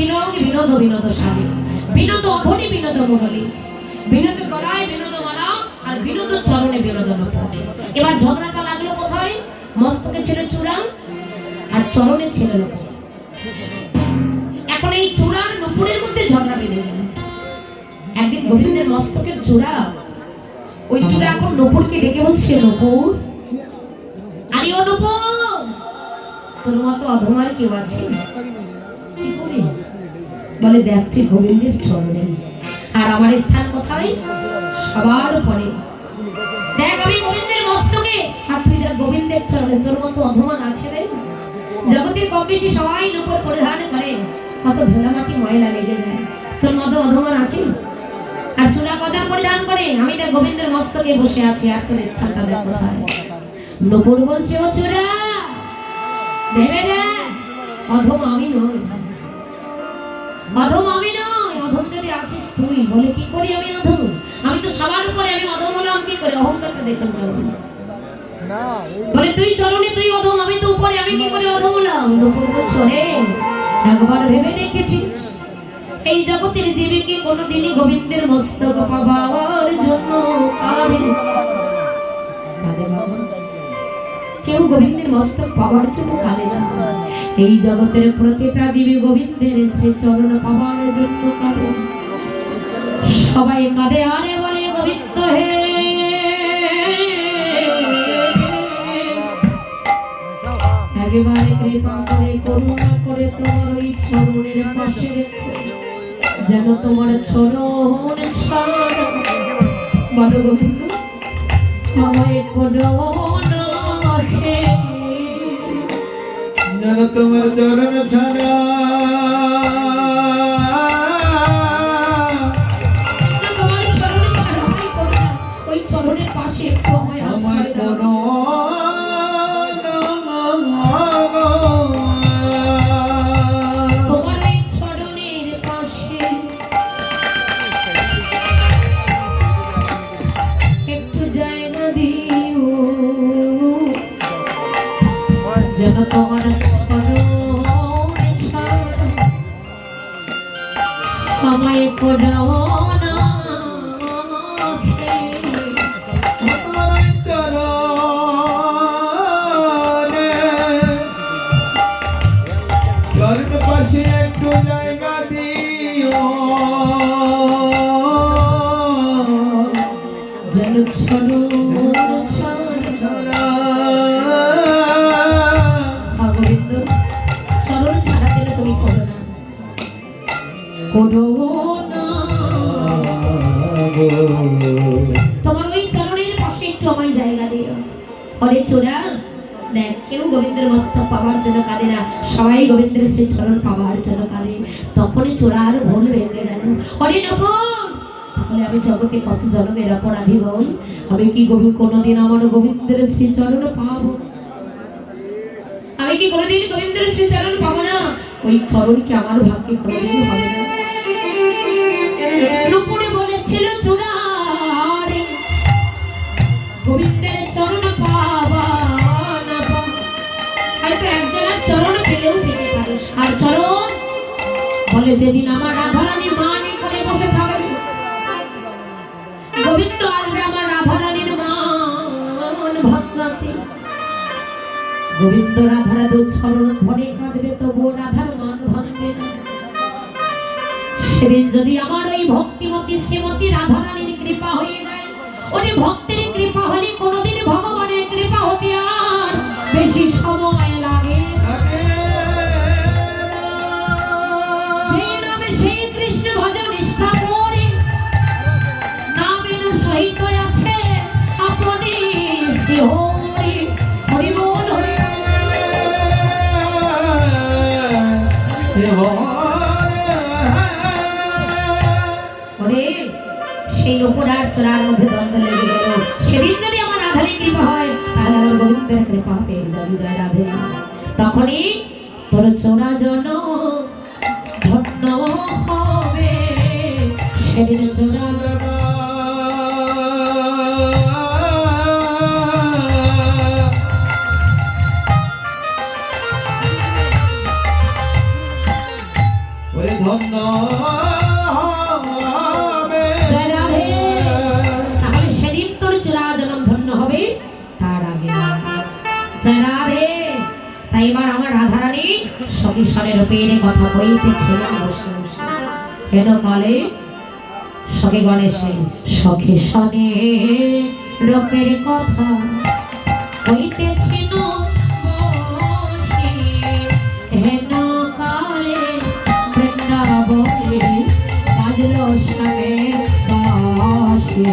তিলক বিনোদ বিনোদ সাহে বিনোদ অধনি, বিনোদ মুরলি বিনোদ গলায় বিনোদ মালা আর বিনোদ চরণে বিনোদ এবার ঝগড়াটা লাগল কোথায়? মস্তকে ছিল চূড়া আর চরণে ছিল নপুর এখন এই চূড়ার নপুরের মধ্যে ঝগড়া বেঁধে গেল। একদিন গোবিন্দের মস্তকের চূড়া, ওই চূড়া এখন নপুরকে ডেকে বলছে, নপুর, আরে ও নপুর, তোর মতো অধমার কেউ আছে? কি করি? বলে তুই গোবিন্দের চরণে। আর আমার স্থান কোথায়? সবার পরে দেখ আমি গোবিন্দের মস্তকে। আর তোর মতো অধমান আছে রে। সবাই পরিধান করে। কত ময়লা লেগে যায়। তোর মতো অধমান আর পরিধান করে আমি দেখ গোবিন্দের মস্তকে বসে আছি। আর তোর স্থানটা দেখ কোথায়? নপুর বলছে, ও ভেবে অধম আমি নই। অধম আমি নয় অধম যদি আসিস তুই বলে কি করি আমি অধম? আমি তো সবার উপরে আমি অধম হলাম কি করে? অহংকারটা দেখুন কেমন বলে তুই চরণে তুই অধম আমি তো উপরে আমি কি করে অধম হলাম? বলছো হে একবার ভেবে দেখেছিস এই জগতের জীবীকে কোনোদিনই গোবিন্দের মস্তক পাবার জন্য কারে কেউ গোবিন্দের মস্তক পাওয়ার জন্য কাঁদে না। এই জগতের প্রতিটা জীবী গোবিন্দের সে চরণ পাওয়ার জন্য কাঁদে সবাই কাঁদে, আরে বলে গোবিন্দ হে। একেবারে কৃপা করে, করুণা করে তোমার ওই চরণের পাশে যেন তোমার চরণ ছাড় বলো গোবিন্দ, আমায় যেন তোমার চরণ ছাড়া তোমার ওই চরণের পাশে একটু জায়গা দিও। চোরা, দেখ, কেউ গোবিন্দের মস্তক পাওয়ার জন্য কাঁদে না। সবাই গোবিন্দের সেই চরণ পাওয়ার জন্য কাঁদে। তখনই চোরা আর ভুল ভেঙে গেল। হরে নবন তাহলে আমি জগতে কত জন্মের অপরাধী বল আমি কি গোবিন্দ কোনোদিন আমার গোবিন্দের শ্রী চরণ পাবো? আমি কি কোনোদিন গোবিন্দের শ্রী চরণ পাবো না? ওই চরণ কি আমার ভাগ্যে কোনোদিন হবে না? নুপুরে বলেছিল চূড়ারে গোবিন্দের চরণ পাবা না চরণ পেলেও পেতে পারে আর চরণ বলে, যেদিন আমার রাধারানী মানে করে বসে থাকবে গোবিন্দ আসবে রাধারানীর মন ভাঙাতে গোবিন্দ রাধারা দু ধরে কাঁদবে, তবুও রাধার মান ভাঙবে না। সেদিন যদি আমার ওই ভক্তিমতী শ্রীমতী রাধারানীর কৃপা হয়ে যায় ওই ভক্তির কৃপা হলে সেই লোপরার চোরার মধ্যে দ্বন্দ্ব লেগে গেল। সেদিন যদি আমার রাধারী কৃপা হয়, তাহলে আমার গোবিন্দের কৃপা পেয়ে যাবি জয় রাধে। তখনই তোর চোরা জন ধন্য হবে। সেদিন চোরা তাই এবার আমার রাধারানী সখীশ্বরের পেরে কথা কইতেছিলেন বসে বসে হেন কালে? সখী গণেশে সখী সনে রূপের কথা বাসে।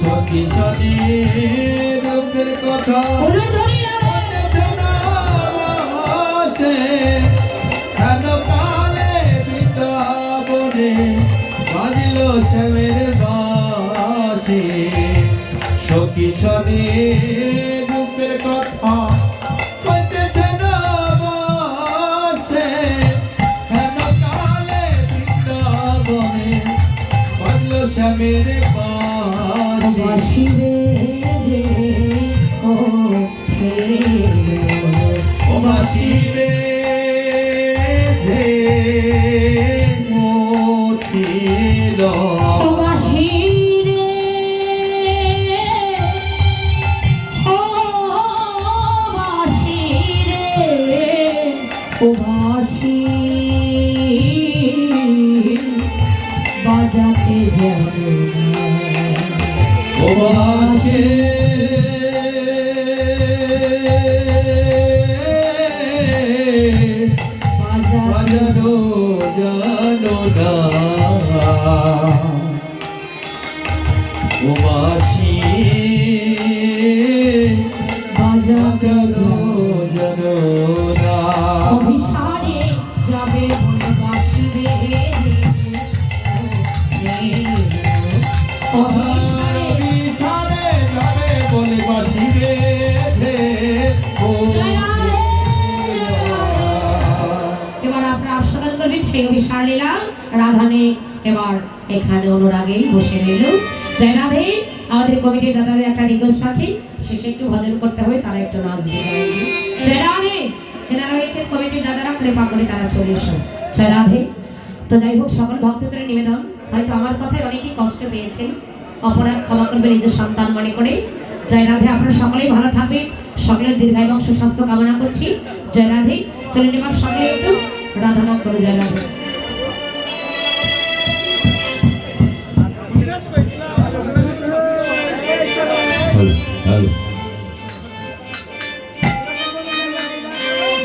সখী সনে রূপের কথা। শ্যামের বাসে সখী সবে রূপের কথা। বাজা বাজারো জানো না। ও বাসি বাজাতে জানো না। অভিসারে সেই অভিসার নিলাম। রাধানে এবার এখানে অনুরাগেই বসে রইল। জয় রাধে। আমাদের কমিটির দাদাদের একটা রিকোয়েস্ট আছে। শেষে একটু ভজন করতে হবে, তারা একটু নাচ দিয়ে গাইবে। জয় রাধে। যারা রয়েছে কমিটির দাদারা, কৃপা করে তারা চলে এসো। জয় রাধে। তো যাই হোক, সকল ভক্তদের নিবেদন। হয়তো আমার কথায় অনেকেই কষ্ট পেয়েছেন। অপরাধ ক্ষমা করবে নিজের সন্তান মনে করে। জয় রাধে, আপনারা সকলেই ভালো থাকবেন। সকলের দীর্ঘায়ু এবং সুস্বাস্থ্য কামনা করছি। জয় রাধে। চলেন এবার সকলে একটু রাধা নাম করে জয় রাধে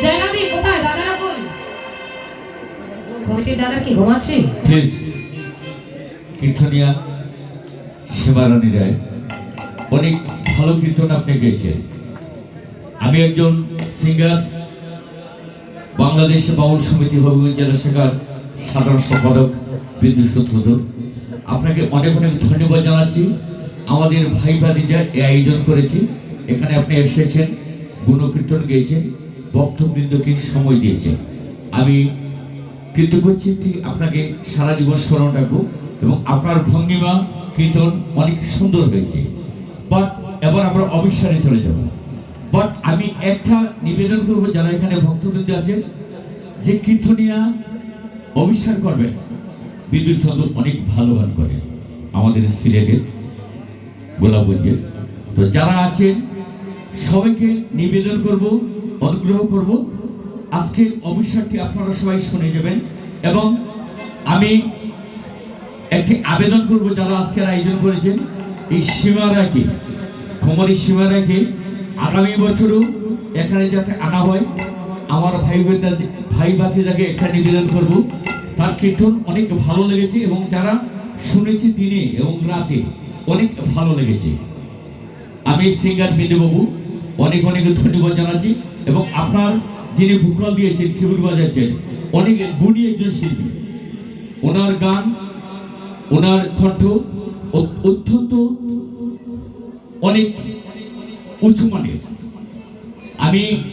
জয় রাধে কোথায়? দাদারা কই কমিটির দাদা কি ঘুমাচ্ছে? প্লিজ, কীর্তনিয়া সীমারানী রায়, অনেক ভালো কীর্তন আপনি গেয়েছেন। আমি একজন সিঙ্গার বাংলাদেশ বাউল সমিতি হবিগঞ্জ জেলা শাখার সাধারণ সম্পাদক বিন্দু সূত্রধর আপনাকে অনেক অনেক ধন্যবাদ জানাচ্ছি। আমাদের ভাই ভাতিজা এ আয়োজন করেছে। এখানে আপনি এসেছেন, গুণকীর্তন গেয়েছেন, ভক্তবৃন্দকে সময় দিয়েছেন। আমি কৃতজ্ঞচিত্তি আপনাকে সারা জীবন স্মরণ রাখব এবং আপনার ভঙ্গিমা, কীর্তন অনেক সুন্দর হয়েছে। বাট এবার আমরা অবিশ্বাসে চলে যাব। বাট আমি একটা নিবেদন করব যারা এখানে ভক্তবৃন্দ আছেন, যে কীর্তনিয়া অবিশ্বাস করবেন। বিদ্যুৎ চন্দ্র অনেক ভালো গান করেন আমাদের সিলেটের, গোলাপগঞ্জের। তো যারা আছেন, সবাইকে নিবেদন করব, অনুগ্রহ করব। আজকে অবিশ্বাসটি আপনারা সবাই শুনে যাবেন এবং আমি একটি আবেদন করব, যারা আজকের আয়োজন করেছেন, এই সীমারাকে কুমারী সীমারাকে আগামী বছরও এখানে যাতে আনা হয়, আমার ভাই ভাই ভাতিজাকে এখানে নিবেদন করব। তার কীর্তন অনেক ভালো লেগেছে এবং যারা শুনেছি দিনে এবং রাতে অনেক ভালো লেগেছে। আমি সিঙ্গার বিন্দুবাবু, অনেক অনেক ধন্যবাদ জানাচ্ছি এবং আপনার যিনি ভূকল দিয়েছেন খিবুর বাজাচ্ছেন, অনেক গুণী একজন শিল্পী। ওনার গান, ওনার কণ্ঠ অত্যন্ত অনেক উঁচু আমি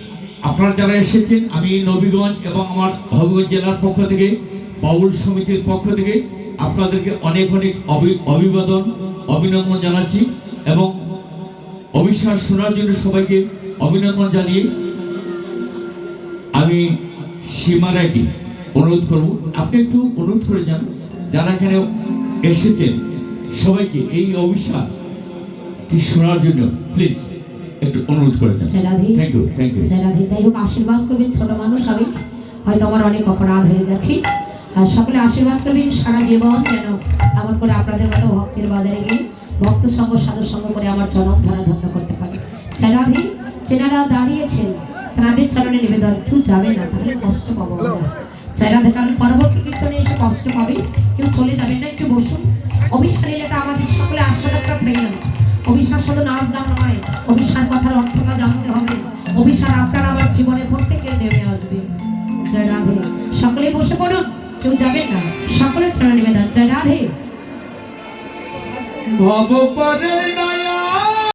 আপনারা যারা এসেছেন, আমি নবীগঞ্জ এবং আমার হবিগঞ্জ জেলার পক্ষ থেকে, বাউল সমিতির পক্ষ থেকে আপনাদেরকে অনেক অনেক অভি- অভিবাদন, অভিনন্দন জানাচ্ছি এবং অবিশ্বাস শোনার জন্য সবাইকে অভিনন্দন জানিয়ে আমি সীমারাকে অনুরোধ করব। আপনি একটু অনুরোধ করে যান, যারা এখানে এসেছেন, সবাইকে এই অবিশ্বাস শোনার জন্য, প্লিজ। একটু অনুরোধ করে থ্যাংক ইউ থ্যাংক ইউ যাই হোক আশীর্বাদ করবেন ছোট মানুষ। আমি হয়তো আমার অনেক অপরাধ হয়ে গেছি। আর সকলে আশীর্বাদ করবেন সারা জীবন যেন আমার করে আপনাদের মতো ভক্তের বাজারে গিয়ে ভক্ত সঙ্গ সাধু সঙ্গ করে আমার জনম ধারা ধন্য করতে পারে। রাধে চেনারা দাঁড়িয়েছেন তাদের চরণে নিবেদন। কেউ যাবে না তাহলে কষ্ট পাবো রাধে কারণ পরবর্তী কীর্তনে এসে কষ্ট পাবে। কেউ চলে যাবেন না একটু বসুন। অবিশ্বাস এলাকা আমাদের সকলে আশ্বাস একটা প্রেম অবিশ্বাস শুধু নাচ গান নয় অভিশ্বাস কথার অর্থটা জানতে হবে। অভিশ্বাস আপনার আমার জীবনে প্রত্যেকে নেমে আসবে। জয় রাধে। সকলেই বসে পড়ুন, কেউ যাবে না। সকলের চরণ নিবেদন। জয় রাধে। ভগবানের নাই